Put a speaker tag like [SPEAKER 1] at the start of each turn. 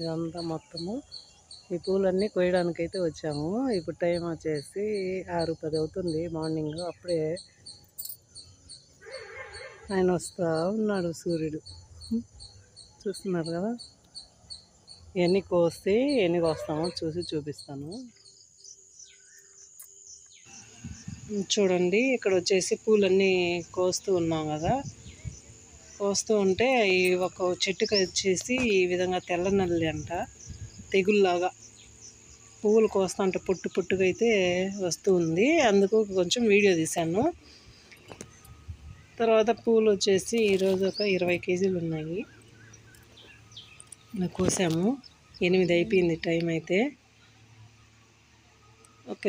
[SPEAKER 1] ఇదంతా మొత్తము. ఈ పూలన్నీ కోయడానికి అయితే వచ్చాము. ఇప్పుడు టైం వచ్చేసి ఆరు పది అవుతుంది మార్నింగ్. అప్పుడే ఆయన వస్తా ఉన్నాడు సూర్యుడు. చూస్తున్నారు కదా? ఎన్ని కోస్తే ఎన్ని కోస్తామో చూసి చూపిస్తాను. చూడండి ఇక్కడ వచ్చేసి పూలన్నీ కోస్తూ ఉన్నాం కదా. కోస్తూ ఉంటే ఈ ఒక చెట్టుకి వచ్చేసి ఈ విధంగా తెల్ల నల్లి అంట తెగుల్లాగా పువ్వులు కోస్తా అంటే పొట్టు పొట్టుగా అయితే వస్తూ ఉంది. అందుకు కొంచెం వీడియో తీశాను. తర్వాత పూలు వచ్చేసి ఈరోజు ఒక ఇరవై కేజీలు ఉన్నాయి. ఇలా కోసాము. ఎనిమిది అయిపోయింది టైం అయితే. ఓకే